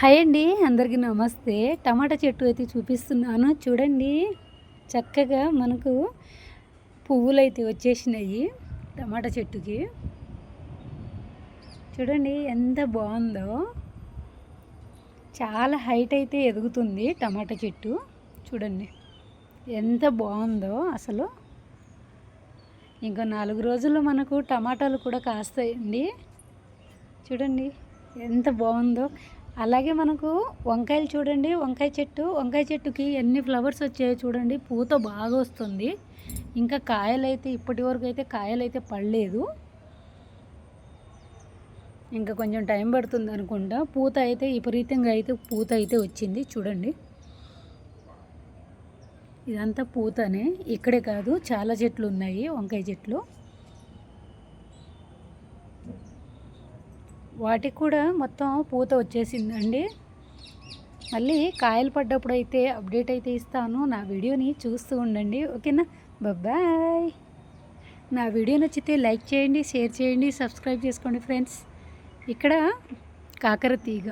Hi అండి అందరికీ నమస్తే. టమాటా చెట్టు అయితే చూపిస్తున్నాను. చూడండి చక్కగా మనకు పువ్వులు అయితే వచ్చేసినాయి టమాటా చెట్టుకి. చూడండి ఎంత బాగుందో. చాలా హైట్ అయితే ఎదుగుతుంది టమాటా చెట్టు. చూడండి ఎంత బాగుందో అసలు. ఇంకా నాలుగు రోజుల్లో మనకు టమాటాలు కూడా కాస్తాయండి. చూడండి ఎంత బాగుందో. అలాగే మనకు వంకాయలు చూడండి వంకాయ చెట్టు వంకాయ చెట్టుకి ఎన్ని ఫ్లవర్స్ వచ్చాయో చూడండి పూత బాగా వస్తుంది. ఇంకా కాయలు అయితే ఇప్పటి వరకు అయితే కాయలు అయితే పడలేదు. ఇంకా కొంచెం టైం పడుతుంది అనుకుంటా. పూత అయితే విపరీతంగా అయితే పూత అయితే వచ్చింది చూడండి. ఇదంతా పూతనే ఇక్కడే కాదు చాలా చెట్లు ఉన్నాయి వంకాయ చెట్లు. వాటికి కూడా మొత్తం పూత వచ్చేసిందండి. మళ్ళీ కాయలు పడ్డప్పుడు అయితే అప్డేట్ అయితే ఇస్తాను. నా వీడియోని చూస్తూ ఉండండి. ఓకేనా? బాయ్. నా వీడియో నచ్చితే లైక్ చేయండి షేర్ చేయండి సబ్స్క్రైబ్ చేసుకోండి ఫ్రెండ్స్. ఇక్కడ కాకర తీగ.